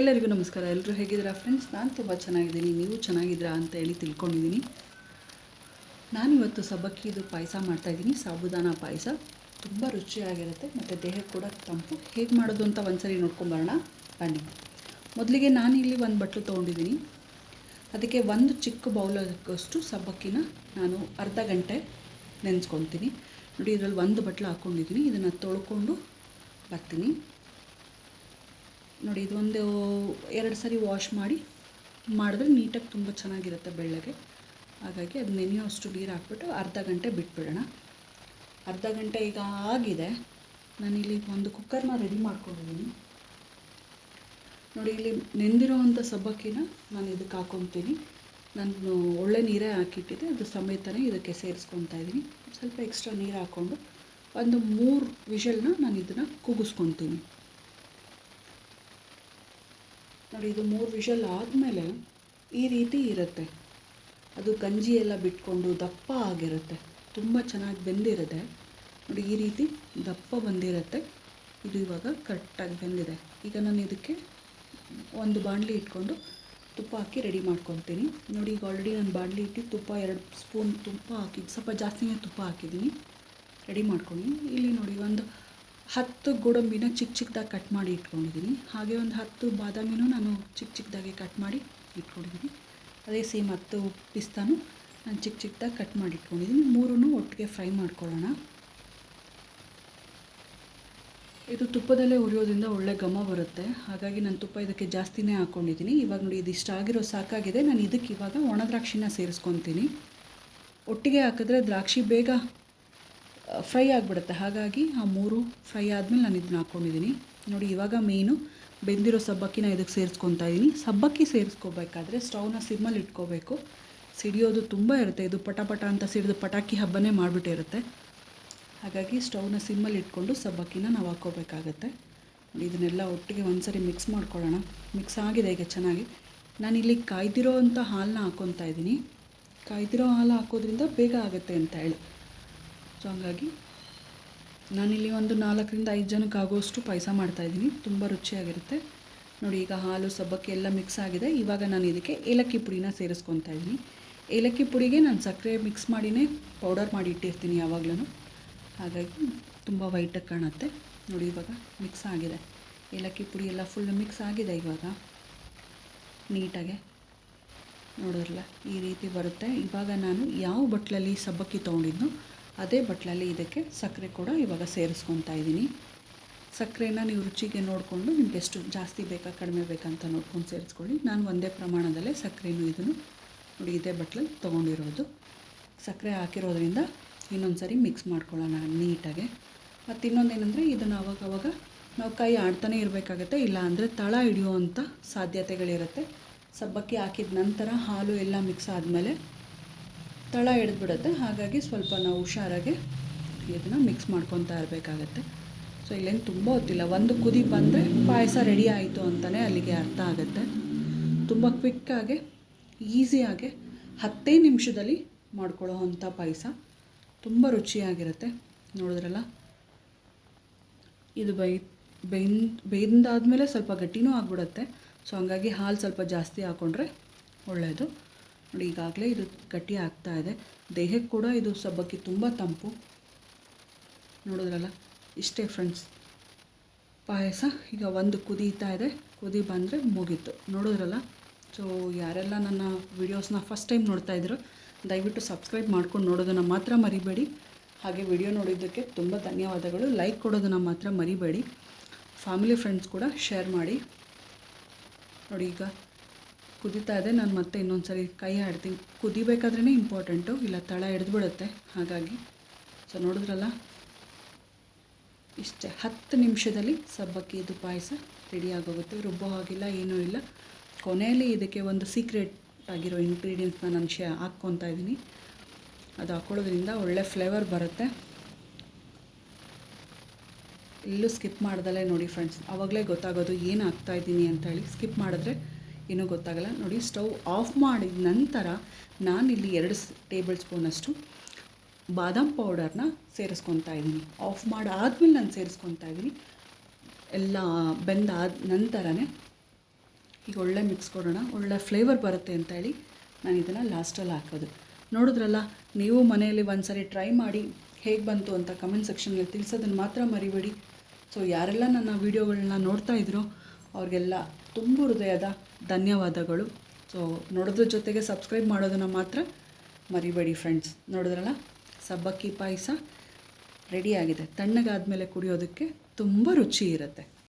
ಎಲ್ಲರಿಗೂ ನಮಸ್ಕಾರ. ಎಲ್ಲರೂ ಹೇಗಿದ್ದೀರಾ ಫ್ರೆಂಡ್ಸ್ ನಾನು ತುಂಬ ಚೆನ್ನಾಗಿದ್ದೀನಿ. ನೀವು ಚೆನ್ನಾಗಿದ್ದೀರಾ ಅಂತ ಹೇಳಿ ತಿಳ್ಕೊಂಡಿದ್ದೀನಿ. ನಾನಿವತ್ತು ಸಬ್ಬಕ್ಕಿದು ಪಾಯಸ ಮಾಡ್ತಾಯಿದ್ದೀನಿ ಸಾಬುದಾನ ಪಾಯಸ. ತುಂಬ ರುಚಿಯಾಗಿರುತ್ತೆ. ಮತ್ತು ದೇಹಕ್ಕೆ ಕೂಡ ತಂಪು. ಹೇಗೆ ಮಾಡೋದು ಅಂತ ಒಂದ್ಸರಿ ನೋಡ್ಕೊಂಬರೋಣ ಬನ್ನಿ. ಮೊದಲಿಗೆ ನಾನು ಇಲ್ಲಿ ಒಂದು ಬಟ್ಲು ತೊಗೊಂಡಿದ್ದೀನಿ. ಅದಕ್ಕೆ ಒಂದು ಚಿಕ್ಕ ಬೌಲಕ್ಕಷ್ಟು ಸಬ್ಬಕ್ಕಿನ ನಾನು ಅರ್ಧ ಗಂಟೆ ನೆನೆಸ್ಕೊತೀನಿ ನೋಡಿ ಇದರಲ್ಲಿ ಒಂದು ಬಟ್ಲು ಹಾಕ್ಕೊಂಡಿದ್ದೀನಿ ಇದನ್ನು ತೊಳ್ಕೊಂಡು ಬರ್ತೀನಿ. ನೋಡಿ, ಇದೊಂದು ಎರಡು ಸರಿ ವಾಶ್ ಮಾಡಿ ಮಾಡಿದ್ರೆ ನೀಟಾಗಿ ತುಂಬ ಚೆನ್ನಾಗಿರುತ್ತೆ ಬೆಳ್ಳಗೆ. ಹಾಗಾಗಿ ಅದು ನೆನೆಯೋಷ್ಟು ನೀರು ಹಾಕ್ಬಿಟ್ಟು ಅರ್ಧ ಗಂಟೆ ಬಿಟ್ಬಿಡೋಣ. ಅರ್ಧ ಗಂಟೆ ಈಗ ಆಗಿದೆ. ನಾನಿಲ್ಲಿ ಒಂದು ಕುಕ್ಕರ್ನ ರೆಡಿ ಮಾಡ್ಕೊಂಡಿದ್ದೀನಿ. ನೋಡಿ, ಇಲ್ಲಿ ನೆಂದಿರೋವಂಥ ಸಬ್ಬಕ್ಕಿನ ನಾನು ಇದಕ್ಕೆ ಹಾಕೊತೀನಿ. ನಾನು ಒಳ್ಳೆ ನೀರೇ ಹಾಕಿಟ್ಟಿದ್ದೆ. ಅದು ಸಮೇತನೇ ಇದಕ್ಕೆ ಸೇರಿಸ್ಕೊತಾ ಇದ್ದೀನಿ. ಸ್ವಲ್ಪ ಎಕ್ಸ್ಟ್ರಾ ನೀರು ಹಾಕ್ಕೊಂಡು ಒಂದು ಮೂರು ವಿಷಲ್ನ ನಾನು ಇದನ್ನು ಕೂಗಿಸ್ಕೊತೀನಿ ನೋಡಿ, ಇದು ಮೂರು ವಿಷಲ್ ಆದಮೇಲೆ ಈ ರೀತಿ ಇರುತ್ತೆ. ಅದು ಗಂಜಿ ಎಲ್ಲ ಬಿಟ್ಕೊಂಡು ದಪ್ಪ ಆಗಿರುತ್ತೆ. ತುಂಬ ಚೆನ್ನಾಗಿ ಬೆಂದಿರುತ್ತೆ. ನೋಡಿ, ಈ ರೀತಿ ದಪ್ಪ ಬಂದಿರುತ್ತೆ. ಇದು ಇವಾಗ ಕರೆಕ್ಟಾಗಿ ಬೆಂದಿದೆ. ಈಗ ನಾನು ಇದಕ್ಕೆ ಒಂದು ಬಾಣಲಿ ಇಟ್ಕೊಂಡು ತುಪ್ಪ ಹಾಕಿ ರೆಡಿ ಮಾಡ್ಕೊತೀನಿ ನೋಡಿ, ಈಗ ಆಲ್ರೆಡಿ ನಾನು ಬಾಣಲಿ ಇಟ್ಟು ತುಪ್ಪ, ಎರಡು ಸ್ಪೂನ್ ತುಪ್ಪ ಹಾಕಿದ್ದು. ಸ್ವಲ್ಪ ಜಾಸ್ತಿನೇ ತುಪ್ಪ ಹಾಕಿದ್ದೀನಿ. ರೆಡಿ ಮಾಡ್ಕೊಂಡು ಇಲ್ಲಿ ನೋಡಿ, ಒಂದು ಹತ್ತು ಗೋಡಂಬಿನ ಚಿಕ್ಕ ಚಿಕ್ಕದಾಗಿ ಕಟ್ ಮಾಡಿ ಇಟ್ಕೊಂಡಿದ್ದೀನಿ. ಹಾಗೆ ಒಂದು ಹತ್ತು ಬಾದಾಮಿನೂ ನಾನು ಚಿಕ್ಕ ಚಿಕ್ಕದಾಗಿ ಕಟ್ ಮಾಡಿ ಇಟ್ಕೊಂಡಿದ್ದೀನಿ. ಅದೇ ಸೇಮ್ ಹತ್ತು ಪಿಸ್ತಾನು ನಾನು ಚಿಕ್ಕ ಚಿಕ್ಕದಾಗಿ ಕಟ್ ಮಾಡಿ ಇಟ್ಕೊಂಡಿದ್ದೀನಿ. ಮೂರೂ ಒಟ್ಟಿಗೆ ಫ್ರೈ ಮಾಡ್ಕೊಳ್ಳೋಣ. ಇದು ತುಪ್ಪದಲ್ಲೇ ಉರಿಯೋದ್ರಿಂದ ಒಳ್ಳೆ ಘಮ ಬರುತ್ತೆ. ಹಾಗಾಗಿ ನಾನು ತುಪ್ಪ ಇದಕ್ಕೆ ಜಾಸ್ತಿನೇ ಹಾಕ್ಕೊಂಡಿದ್ದೀನಿ. ಇವಾಗ ನೋಡಿ ಇದಿಷ್ಟ ಆಗಿರೋ ಸಾಕಾಗಿದೆ. ನಾನು ಇದಕ್ಕೆ ಇವಾಗ ಒಣ ದ್ರಾಕ್ಷಿನ ಸೇರಿಸ್ಕೊತೀನಿ. ಒಟ್ಟಿಗೆ ಹಾಕಿದ್ರೆ ದ್ರಾಕ್ಷಿ ಬೇಗ ಫ್ರೈ ಆಗಿಬಿಡುತ್ತೆ. ಹಾಗಾಗಿ ಆ ಮೂರು ಫ್ರೈ ಆದಮೇಲೆ ನಾನು ಇದನ್ನ ಹಾಕ್ಕೊಂಡಿದ್ದೀನಿ ನೋಡಿ, ಇವಾಗ ಮೇಯ್ನು ಬೆಂದಿರೋ ಸಬ್ಬಕ್ಕಿನ ಇದಕ್ಕೆ ಸೇರಿಸ್ಕೊತಾ ಇದ್ದೀನಿ ಸಬ್ಬಕ್ಕಿ ಸೇರಿಸ್ಕೋಬೇಕಾದ್ರೆ ಸ್ಟವ್ನ ಸಿಮ್ಮಲ್ಲಿ ಇಟ್ಕೋಬೇಕು. ಸಿಡಿಯೋದು ತುಂಬ ಇರುತ್ತೆ. ಇದು ಪಟ ಪಟ ಅಂತ ಸಿಡಿದು ಪಟಾಕಿ ಹಬ್ಬನೇ ಮಾಡಿಬಿಟ್ಟಿರುತ್ತೆ. ಹಾಗಾಗಿ ಸ್ಟವ್ನ ಸಿಮ್ಮಲ್ಲಿ ಇಟ್ಕೊಂಡು ಸಬ್ಬಕ್ಕಿನ ನಾವು ಹಾಕ್ಕೋಬೇಕಾಗತ್ತೆ. ಇದನ್ನೆಲ್ಲ ಒಟ್ಟಿಗೆ ಒಂದ್ಸರಿ ಮಿಕ್ಸ್ ಮಾಡ್ಕೊಳ್ಳೋಣ. ಮಿಕ್ಸ್ ಆಗಿದೆ ಈಗ ಚೆನ್ನಾಗಿ. ನಾನಿಲ್ಲಿ ಕಾಯ್ದಿರೋ ಅಂಥ ಹಾಲನ್ನ ಹಾಕ್ಕೊತಾ ಇದ್ದೀನಿ ಕಾಯ್ದಿರೋ ಹಾಲು ಹಾಕೋದ್ರಿಂದ ಬೇಗ ಆಗುತ್ತೆ ಅಂತ ಹೇಳಿ. ಸೊ ಹಾಗಾಗಿ ನಾನಿಲ್ಲಿ ಒಂದು ನಾಲ್ಕರಿಂದ ಐದು ಜನಕ್ಕೆ ಆಗೋಷ್ಟು ಪಾಯಸ ಮಾಡ್ತಾಯಿದ್ದೀನಿ ತುಂಬ ರುಚಿಯಾಗಿರುತ್ತೆ. ನೋಡಿ, ಈಗ ಹಾಲು ಸಬ್ಬಕ್ಕಿ ಎಲ್ಲ ಮಿಕ್ಸ್ ಆಗಿದೆ. ಇವಾಗ ನಾನು ಇದಕ್ಕೆ ಏಲಕ್ಕಿ ಪುಡಿನ ಸೇರಿಸ್ಕೊತಾ ಇದ್ದೀನಿ. ಏಲಕ್ಕಿ ಪುಡಿಗೆ ನಾನು ಸಕ್ಕರೆ ಮಿಕ್ಸ್ ಮಾಡಿನೇ ಪೌಡರ್ ಮಾಡಿ ಇಟ್ಟಿರ್ತೀನಿ ಯಾವಾಗಲೂ. ಹಾಗಾಗಿ ತುಂಬ ವೈಟಾಗಿ ಕಾಣುತ್ತೆ. ನೋಡಿ, ಇವಾಗ ಮಿಕ್ಸ್ ಆಗಿದೆ. ಏಲಕ್ಕಿ ಪುಡಿ ಎಲ್ಲ ಫುಲ್ ಮಿಕ್ಸ್ ಆಗಿದೆ ಇವಾಗ. ನೀಟಾಗೆ ನೋಡೋರಲ್ಲ ಈ ರೀತಿ ಬರುತ್ತೆ. ಇವಾಗ ನಾನು ಯಾವ ಬಟ್ಲಲ್ಲಿ ಸಬ್ಬಕ್ಕಿ ತೊಗೊಂಡಿದ್ನೋ ಅದೇ ಬಟ್ಲಲ್ಲಿ ಇದಕ್ಕೆ ಸಕ್ಕರೆ ಕೂಡ ಇವಾಗ ಸೇರಿಸ್ಕೊತಾ ಇದ್ದೀನಿ. ಸಕ್ಕರೆನ ನೀವು ರುಚಿಗೆ ನೋಡಿಕೊಂಡು ನಿಮ್ಗೆ ಎಷ್ಟು ಜಾಸ್ತಿ ಬೇಕಾ, ಕಡಿಮೆ ಬೇಕಂತ ನೋಡ್ಕೊಂಡು ಸೇರಿಸ್ಕೊಳ್ಳಿ. ನಾನು ಒಂದೇ ಪ್ರಮಾಣದಲ್ಲೇ ಸಕ್ಕರೆನೂ ಇದನ್ನು ನೋಡಿ, ಇದೇ ಬಟ್ಲಲ್ಲಿ ತೊಗೊಂಡಿರೋದು. ಸಕ್ಕರೆ ಹಾಕಿರೋದ್ರಿಂದ ಇನ್ನೊಂದು ಸರಿ ಮಿಕ್ಸ್ ಮಾಡ್ಕೊಳ್ಳೋಣ ನೀಟಾಗೆ. ಮತ್ತು ಇನ್ನೊಂದೇನೆಂದರೆ ಇದನ್ನು ಅವಾಗವಾಗ ನಾವು ಕೈ ಆಡ್ತಾನೆ ಇರಬೇಕಾಗತ್ತೆ, ಇಲ್ಲ ಅಂದರೆ ತಳ ಹಿಡಿಯುವಂಥ ಸಾಧ್ಯತೆಗಳಿರುತ್ತೆ. ಸಬ್ಬಕ್ಕಿ ಹಾಕಿದ ನಂತರ ಹಾಲು ಎಲ್ಲ ಮಿಕ್ಸ್ ಆದಮೇಲೆ ತಳ ಹಿಡಿದ್ಬಿಡುತ್ತೆ. ಹಾಗಾಗಿ ಸ್ವಲ್ಪ ನಾವು ಹುಷಾರಾಗಿ ಇದನ್ನು ಮಿಕ್ಸ್ ಮಾಡ್ಕೊತಾ ಇರಬೇಕಾಗತ್ತೆ. ಸೊ ಇಲ್ಲೇನು ತುಂಬ ಹೊತ್ತಿಲ್ಲ. ಒಂದು ಕುದಿ ಬಂದರೆ ಪಾಯಸ ರೆಡಿ ಆಯಿತು ಅಂತಲೇ ಅಲ್ಲಿಗೆ ಅರ್ಥ ಆಗುತ್ತೆ. ತುಂಬ ಕ್ವಿಕ್ಕಾಗೆ ಈಸಿಯಾಗೆ ಹತ್ತೇ ನಿಮಿಷದಲ್ಲಿ ಮಾಡ್ಕೊಳ್ಳೋ ಅಂಥ ಪಾಯಸ. ತುಂಬ ರುಚಿಯಾಗಿರುತ್ತೆ. ನೋಡಿದ್ರಲ್ಲ? ಇದು ಬೈ, ಬೆಂದ್, ಬೆಂದಾದಮೇಲೆ ಸ್ವಲ್ಪ ಗಟ್ಟಿನೂ ಆಗಿಬಿಡುತ್ತೆ. ಸೊ ಹಂಗಾಗಿ ಹಾಲು ಸ್ವಲ್ಪ ಜಾಸ್ತಿ ಹಾಕ್ಕೊಂಡ್ರೆ ಒಳ್ಳೆಯದು ನೋಡಿ ಈಗಾಗಲೇ ಇದು ಗಟ್ಟಿ ಆಗ್ತಾ ಇದೆ. ದೇಹಕ್ಕೆ ಕೂಡ ಇದು ಸಬ್ಬಕ್ಕಿ ತುಂಬ ತಂಪು. ನೋಡಿದ್ರಲ್ಲ? ಇಷ್ಟೇ ಫ್ರೆಂಡ್ಸ್ ಪಾಯಸ ಈಗ ಒಂದು ಕುದೀತಾ ಇದೆ. ಕುದಿ ಬಂದರೆ ಮುಗೀತು. ನೋಡಿದ್ರಲ್ಲ? ಸೊ ಯಾರೆಲ್ಲ ನನ್ನ ವೀಡಿಯೋಸ್ನ ಫಸ್ಟ್ ಟೈಮ್ ನೋಡ್ತಾ ಇದ್ರು, ದಯವಿಟ್ಟು ಸಬ್ಸ್ಕ್ರೈಬ್ ಮಾಡ್ಕೊಂಡು ನೋಡೋದನ್ನು ಮಾತ್ರ ಮರಿಬೇಡಿ. ಹಾಗೆ ವಿಡಿಯೋ ನೋಡಿದ್ದಕ್ಕೆ ತುಂಬ ಧನ್ಯವಾದಗಳು. ಲೈಕ್ ಕೊಡೋದನ್ನು ಮಾತ್ರ ಮರಿಬೇಡಿ. ಫ್ಯಾಮಿಲಿ ಫ್ರೆಂಡ್ಸ್ ಕೂಡ ಶೇರ್ ಮಾಡಿ. ನೋಡಿ ಈಗ ಕುದೀತಾ ಇದೆ, ನಾನು ಮತ್ತೆ ಇನ್ನೊಂದು ಸರಿ ಕೈ ಆಡ್ತೀನಿ. ಕುದಿಬೇಕಾದ್ರೇ ಇಂಪಾರ್ಟೆಂಟು ಇಲ್ಲ ತಳ ಹಿಡಿದ್ಬಿಡುತ್ತೆ ಹಾಗಾಗಿ. ಸೊ ನೋಡಿದ್ರಲ್ಲ? ಇಷ್ಟೇ, ಹತ್ತು ನಿಮಿಷದಲ್ಲಿ ಸಬ್ಬಕ್ಕಿ ಇದು ಪಾಯಸ ರೆಡಿ ಆಗೋಗುತ್ತೆ. ರುಬ್ಬೋ ಹಾಗಿಲ್ಲ, ಏನೂ ಇಲ್ಲ. ಕೊನೆಯಲ್ಲಿ ಇದಕ್ಕೆ ಒಂದು ಸೀಕ್ರೆಟ್ ಆಗಿರೋ ಇಂಗ್ರೀಡಿಯೆಂಟ್ಸ್ನ ನಾನು ಶೇ, ಹಾಕ್ಕೊತಾ ಇದ್ದೀನಿ. ಅದು ಹಾಕೊಳ್ಳೋದ್ರಿಂದ ಒಳ್ಳೆ ಫ್ಲೇವರ್ ಬರುತ್ತೆ. ಎಲ್ಲೂ ಸ್ಕಿಪ್ ಮಾಡ್ದಲೇ ನೋಡಿ ಫ್ರೆಂಡ್ಸ್ ಆವಾಗಲೇ ಗೊತ್ತಾಗೋದು ಏನು ಹಾಕ್ತಾಯಿದ್ದೀನಿ ಅಂತ ಹೇಳಿ. ಸ್ಕಿಪ್ ಮಾಡಿದ್ರೆ ಏನೂ ಗೊತ್ತಾಗಲ್ಲ. ನೋಡಿ, ಸ್ಟವ್ ಆಫ್ ಮಾಡಿದ ನಂತರ ನಾನಿಲ್ಲಿ ಎರಡು ಟೇಬಲ್ ಸ್ಪೂನಷ್ಟು ಬಾದಾಮ್ ಪೌಡರ್ನ ಸೇರಿಸ್ಕೊತಾ ಇದ್ದೀನಿ. ಆಫ್ ಮಾಡಾದ್ಮೇಲೆ ನಾನು ಸೇರಿಸ್ಕೊತಾ ಇದ್ದೀನಿ. ಎಲ್ಲ ಬೆಂದಾದ ನಂತರನೇ ಈಗ ಒಳ್ಳೆ ಮಿಕ್ಸ್ ಕೊಡೋಣ. ಒಳ್ಳೆ ಫ್ಲೇವರ್ ಬರುತ್ತೆ ಅಂತ ಹೇಳಿ ನಾನು ಇದನ್ನು ಲಾಸ್ಟಲ್ಲಿ ಹಾಕೋದು. ನೋಡಿದ್ರಲ್ಲ, ನೀವು ಮನೆಯಲ್ಲಿ ಒಂದು ಸರಿ ಟ್ರೈ ಮಾಡಿ ಹೇಗೆ ಬಂತು ಅಂತ ಕಮೆಂಟ್ ಸೆಕ್ಷನ್ಗೆ ತಿಳಿಸೋದನ್ನು ಮಾತ್ರ ಮರಿಬೇಡಿ. ಸೊ, ಯಾರೆಲ್ಲ ನನ್ನ ವೀಡಿಯೋಗಳನ್ನ ನೋಡ್ತಾ ಇದ್ರೋ ಅವ್ರಿಗೆಲ್ಲ ತುಂಬ ಹೃದಯದ ಧನ್ಯವಾದಗಳು. ಸೊ ನೋಡೋದ್ರ ಜೊತೆಗೆ ಸಬ್ಸ್ಕ್ರೈಬ್ ಮಾಡೋದನ್ನು ಮಾತ್ರ ಮರಿಬೇಡಿ ಫ್ರೆಂಡ್ಸ್ ನೋಡಿದ್ರಲ್ಲ? ಸಬ್ಬಕ್ಕಿ ಪಾಯಸ ರೆಡಿಯಾಗಿದೆ ತಣ್ಣಗಾದ್ಮೇಲೆ ಕುಡಿಯೋದಕ್ಕೆ ತುಂಬ ರುಚಿ ಇರುತ್ತೆ.